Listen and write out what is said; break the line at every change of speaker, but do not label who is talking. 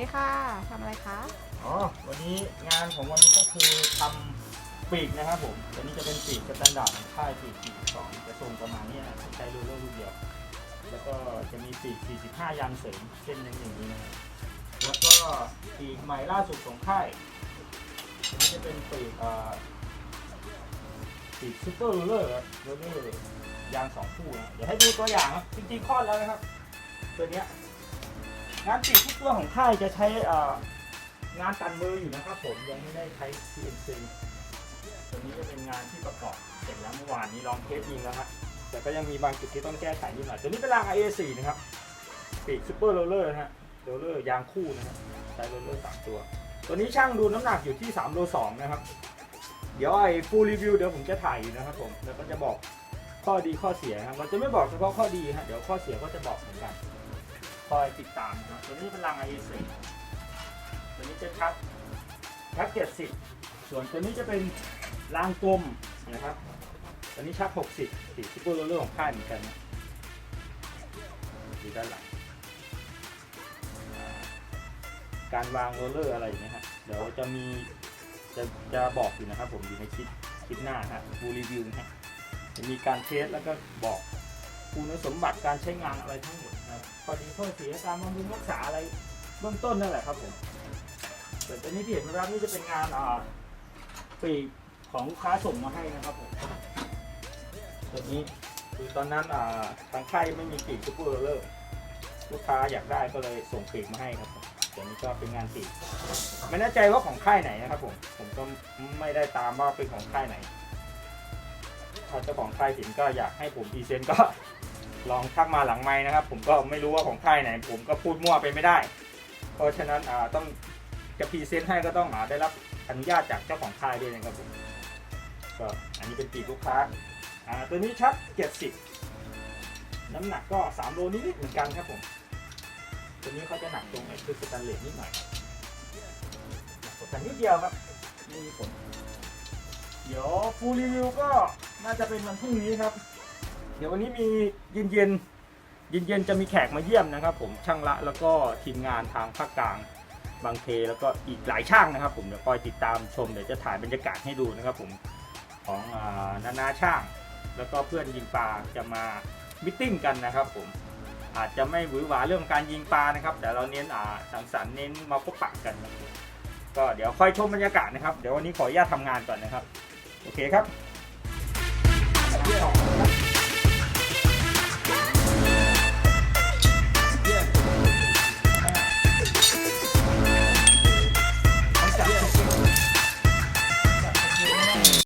ดีค่ะทำ
อะไรคะอ๋อวันนี้งานของวันนี้ก็คือทำปีกนะครับผมตัวนี้จะเป็นปีกสแตนดาร์ดของค่ายปีก42จะทรงประมาณนี้นะใช้รูเลอร์รูปเดียว แล้วก็จะมีปีก 45 ยางเสริมเส้นหนึ่งอย่างนี้นะแล้วก็ปีกใหม่ล่าสุดของค่ายตันี้จะเป็นปีกเอ่อปีกซูเปอร์รูเลอร์ครับรูเลอร์ยางสองคู่นะเดี๋ยวให้ดูตัวอย่างครับจริงๆคลอดแล้วนะครับ ตัวเนี้ย งานปีกทุกตัวของค่ายจะใช้งานตันมืออยู่นะครับผมยังไม่ได้ใช้ CNC ตัวนี้จะเป็นงานที่ประกอบเสร็จแล้วเมื่อวานนี้ลองเทสยิงแล้วฮะแต่ก็ยังมีบางจุดที่ต้องแก้ไขนิดหน่อยตัวนี้เป็นราง IA4 นะครับปีกซูเปอร์โรลเลอร์นะฮะโรลเลอร์ยางคู่นะฮะใช้โรลเลอร์สามตัว ตัวนี้ช่างดูน้ำหนักอยู่ที่3โล2นะครับเดี๋ยวไอ้ฟูลรีวิวเดี๋ยวผมจะถ่ายอยู่นะครับผมแล้วก็จะบอกข้อดีข้อเสียครับเราจะไม่บอกเฉพาะข้อดีฮะเดี๋ยวข้อเสียก็จะบอกเหมือนกัน คอยติดตามนะตัวนี้เป็นราง IA4 ตัวนี้จะชักชัก70ส่วนตัวนี้จะเป็นรางกลมนะครับตัวนี้ชัก 60สีซูเปอร์โรลเลอร์ของค่ายเหมือนกันนะดูด้านหลัง การวางโรลเลอร์อะไรอย่างเงี้ยฮะเดี๋ยวจะมีจะจะบอกอยู่นะครับผมอยู่ในคลิปคลิปหน้าฮะฟูรีวิวนะฮะจะมีการเทสแล้วก็บอกคุณสมบัติการใช้งานอะไรทั้งหมด ข้อดีข้อเสียการบำรุงรักษาอะไรเบื้องต้นนั่นแหละครับผมส่วนตัวนี้ที่เห็นนะครับนี่จะเป็นงานอ่าปีกของลูกค้าส่งมาให้นะครับผมตัวนี้คือตอนนั้นอ่าทางค่ายไม่มีปีกซูเปอร์โรลเลอร์ลูกค้าอยากได้ก็เลยส่งปีกมาให้ครับผมตัวนี้ก็เป็นงานปีกไม่แน่ใจว่าของค่ายไหนนะครับผมผมก็ไม่ได้ตามว่าเป็นของค่ายไหนถ้าเจ้าของค่ายเห็นก็อยากให้ผมพรีเซนต์ก็ ลองทักมาหลังไม้นะครับ ผมก็ไม่รู้ว่าของค่ายไหน ผมก็พูดมั่วไปไม่ได้ เพราะฉะนั้นอ่าต้องจะพรีเซนต์ให้ก็ต้องหาได้รับอนุญาตจากเจ้าของค่ายด้วยนะครับผมก็อันนี้เป็นปีกลูกค้าอ่าตัวนี้ชัก70 น้ำหนักก็ 3 โลนิดๆเหมือนกันครับผมตัวนี้เขาจะหนักตรงไอ้คือสแตนเลสนิดหน่อยแต่นิดเดียวครับไม่มีผลเดี๋ยวฟูลรีวิวก็น่าจะเป็นวันพรุ่งนี้ครับ เดี๋ยววันนี้มีเย็นเย็นเย็นเย็นจะมีแขกมาเยี่ยมนะครับ ผมช่างละแล้วก็ทีมงานทางภาคกลางบางเทแล้วก็อีกหลายช่างนะครับ ผมเดี๋ยวคอยติดตามชมเดี๋ยวจะถ่ายบรรยากาศให้ดูนะครับ ผมของอนานาช่าง แล้วก็เพื่อนยิงปลาจะมามิทติ้งกันนะครับ ผมอาจจะไม่หวือหวาเรื่องการยิงปลานะครับแต่เราเน้นอ่าสังสรรค์เน้นมาพบปะกัน ก็เดี๋ยวค่อยชมบรรยากาศนะครับ เดี๋ยววันนี้ขออนุญาตทำงานก่อนนะครับ โอเคครับ